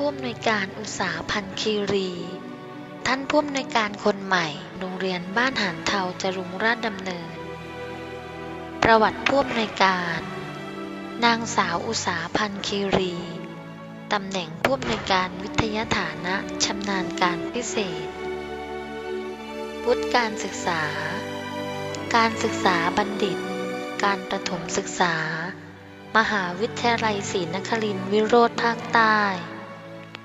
ผู้อำนวยการอุตสาหพันคีรี ท่านผู้อำนวยการคนใหม่ โรงเรียนบ้านหานเทาจรุงราชดำเนิน ประวัติผู้อำนวยการ นางสาวอุตสาพันคีรี ตำแหน่งผู้อำนวยการวิทยาฐานะชำนาญการพิเศษ วุฒิการศึกษา การศึกษาบัณฑิต การประถมศึกษา มหาวิทยาลัยศรีนครินทร์วิโรธภาคใต้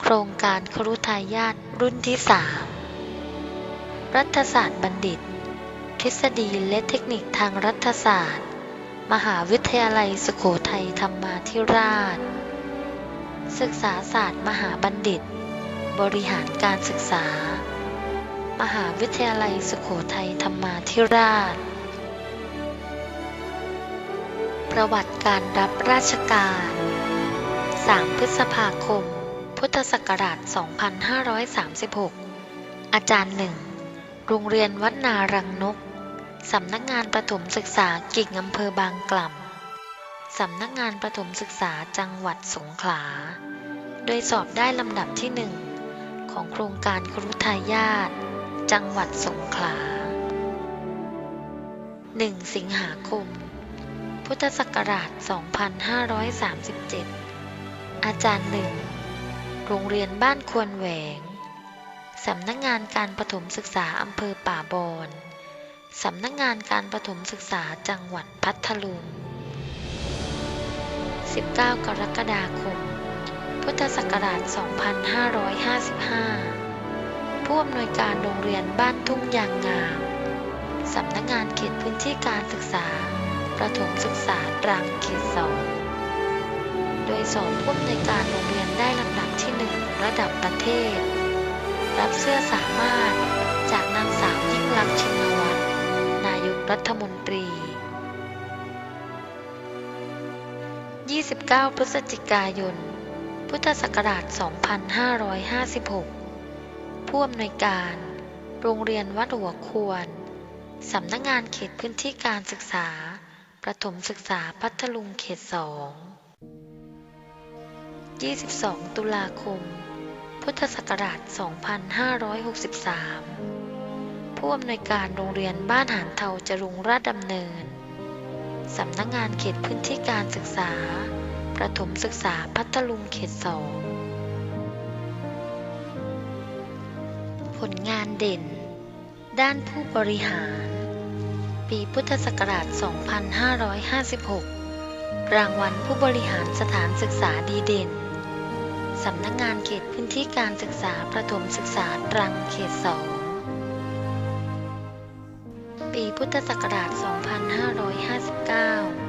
โครงการครุทายาทรุ่นที่3รัฐศาสตร์บัณฑิต ทฤษฎีและเทคนิคทางรัฐศาสตร์ มหาวิทยาลัยสุโขทัยธรรมาธิราช ศึกษาศาสตร์มหาบัณฑิต บริหารการศึกษา มหาวิทยาลัยสุโขทัยธรรมาธิราช ประวัติการรับราชการ 3 พฤษภาคม พุทธศักราช 2536 อาจารย์หนึ่ง โรงเรียนวัดนารังนก สำนักงานประถมศึกษากิ่งอำเภอบางกล่ำ สำนักงานประถมศึกษาจังหวัดสงขลา โดยสอบได้ลำดับที่หนึ่งของโครงการครุทายาทจังหวัดสงขลา 1 สิงหาคม พุทธศักราช 2537 อาจารย์หนึ่ง โรงเรียนบ้านควรแหวง สำนักงานการประถมศึกษาอำเภอป่าบอน สำนักงานการประถมศึกษาจังหวัดพัทลุง 19 กรกฎาคม พุทธศักราช 2555 ผู้อำนวยการโรงเรียนบ้านทุ่งยางงาม สำนักงานเขตพื้นที่การศึกษา ประถมศึกษาตรังเขตสอง ดยสอบผู้อำนวยการโรงเรียนได้ลำดับที่หนึ่งระดับประเทศ รับเสื้อสามารถ จากนางสาวยิ่งลักษณ์ชินวัตรนายกรัฐมนตรี 29 พฤศจิกายน พุทธศักราช 2556 ผู้อำนวยการ โรงเรียนวัดหัวควร สำนักงานเขตพื้นที่การศึกษา ประถมศึกษาพัทลุงเขตสอง 22 ตุลาคม พุทธศักราช 2563 ผู้อำนวยการโรงเรียนบ้านหานเทาจรุงราชดำเนิน สำนักงานเขตพื้นที่การศึกษา ประถมศึกษาพัทลุงเขตสองผลงานเด่น ด้านผู้บริหาร ปีพุทธศักราช 2556 รางวัลผู้บริหารสถานศึกษาดีเด่น สำนักงานเขตพื้นที่การศึกษาประถมศึกษาตรังเขตสองปีพุทธศักราช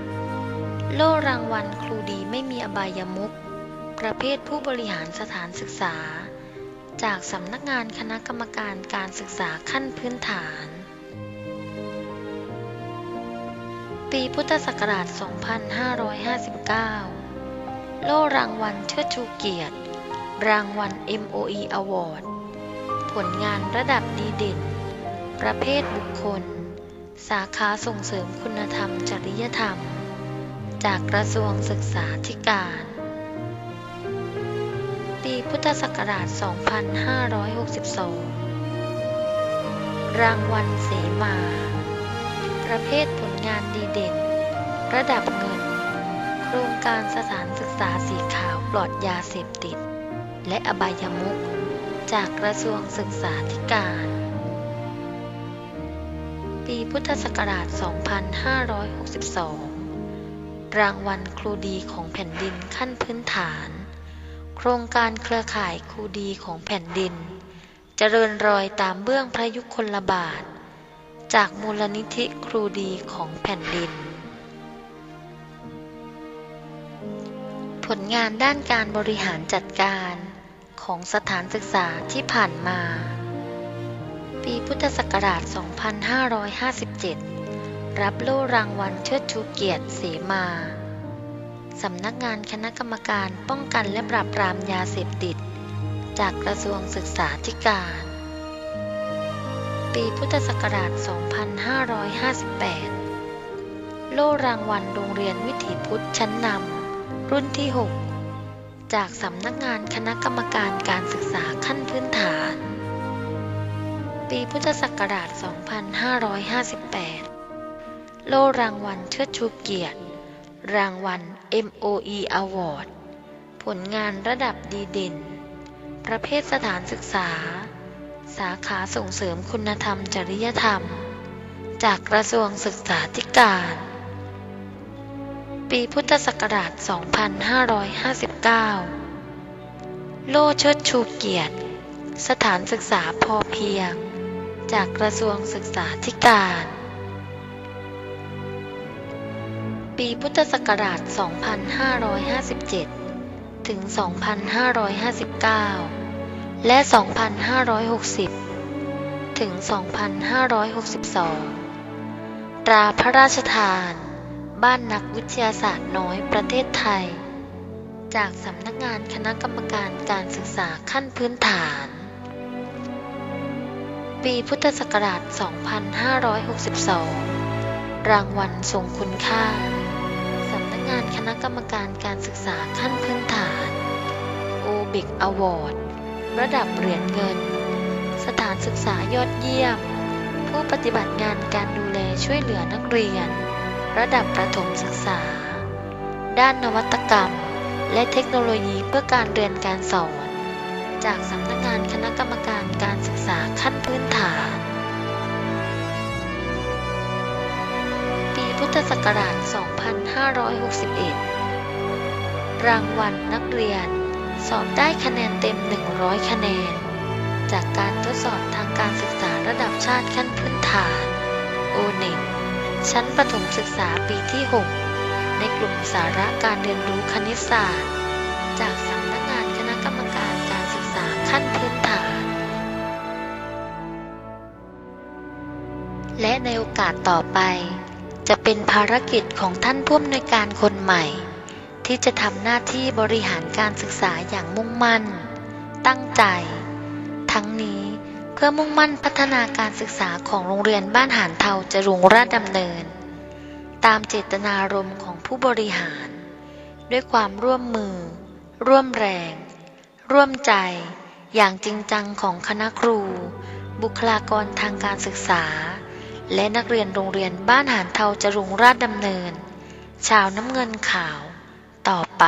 2559 โล่รางวัลครูดีไม่มีอบายมุขประเภทผู้บริหารสถานศึกษา จากสำนักงานคณะกรรมการการศึกษาขั้นพื้นฐาน ปีพุทธศักราช 2559 โล่รางวัลเชิดชูเกียรติ รางวัล MOE Award ผลงานระดับดีเด่น ประเภทบุคคล สาขาส่งเสริมคุณธรรมจริยธรรม จากกระทรวงศึกษาธิการ ปีพุทธศักราช 2562 รางวัลเสมา ประเภทผลงานดีเด่น ระดับเงิน โครงการสถานศึกษาสีขาวปลอดยาเสพติด และอบายมุขจากกระทรวงศึกษาธิการ ปีพุทธศักราช 2562 รางวัลครูดีของแผ่นดินขั้นพื้นฐาน โครงการเครือข่ายครูดีของแผ่นดิน เจริญรอยตามเบื้องพระยุคลบาท จากมูลนิธิครูดีของแผ่นดินผลงานด้านการบริหารจัดการ ของสถานศึกษาที่ผ่านมา ปีพุทธศักราช 2557 รับโล่รางวัลเชิดชูเกียรติเสมา สำนักงานคณะกรรมการป้องกันและปราบปรามยาเสพติด จากกระทรวงศึกษาธิการ ปีพุทธศักราช 2558 โล่รางวัลโรงเรียนวิถีพุทธชั้นนำรุ่นที่ 6 จากสำนักงานคณะกรรมการการศึกษาขั้นพื้นฐาน ปีพุทธศักราช 2558 โล่รางวัลเชิดชูเกียรติ รางวัล MOE Award ผลงานระดับดีเด่น ประเภทสถานศึกษา สาขาส่งเสริมคุณธรรมจริยธรรม จากกระทรวงศึกษาธิการ ปีพุทธศักราช 2559 โล่เชิดชูเกียรติ สถานศึกษาพอเพียง จากกระทรวงศึกษาธิการ ปีพุทธศักราช 2557 ถึง 2559 และ 2560 ถึง 2562 ตราพระราชทาน บ้านนักวิทยาศาสตร์น้อยประเทศไทย จากสำนักงานคณะกรรมการการศึกษาขั้นพื้นฐาน ปีพุทธศักราช 2562 รางวัลทรงคุณค่า สำนักงานคณะกรรมการการศึกษาขั้นพื้นฐานโอบิกอวอร์ดระดับเหรียญเงิน สถานศึกษายอดเยี่ยม ผู้ปฏิบัติงานการดูแลช่วยเหลือนักเรียน ระดับประถมศึกษา ด้านนวัตกรรม และเทคโนโลยีเพื่อการเรียนการสอน จากสำนักงานคณะกรรมการการศึกษาขั้นพื้นฐาน ปีพุทธศักราช 2561 รางวัลนักเรียน สอบได้คะแนนเต็ม 100 คะแนน จากการทดสอบทางการศึกษาระดับชาติขั้นพื้นฐานโอเน็ ชั้นประถมศึกษาปีที่ 6 ในกลุ่มสาระการเรียนรู้คณิตศาสตร์ จากสำนักงานคณะกรรมการการศึกษาขั้นพื้นฐาน และในโอกาสต่อไป จะเป็นภารกิจของท่านผู้อำนวยการคนใหม่ ที่จะทำหน้าที่บริหารการศึกษาอย่างมุ่งมั่น ตั้งใจ ทั้งนี้ เพื่อมุ่งมั่นพัฒนาการศึกษาของโรงเรียนบ้านหานเทาจรุงราชดำเนิน ตามเจตนารมณ์ของผู้บริหาร ด้วยความร่วมมือ ร่วมแรง ร่วมใจ อย่างจริงจังของคณะครู บุคลากรทางการศึกษา และนักเรียนโรงเรียนบ้านหานเทาจรุงราชดำเนิน ชาวน้ำเงินขาว ต่อไป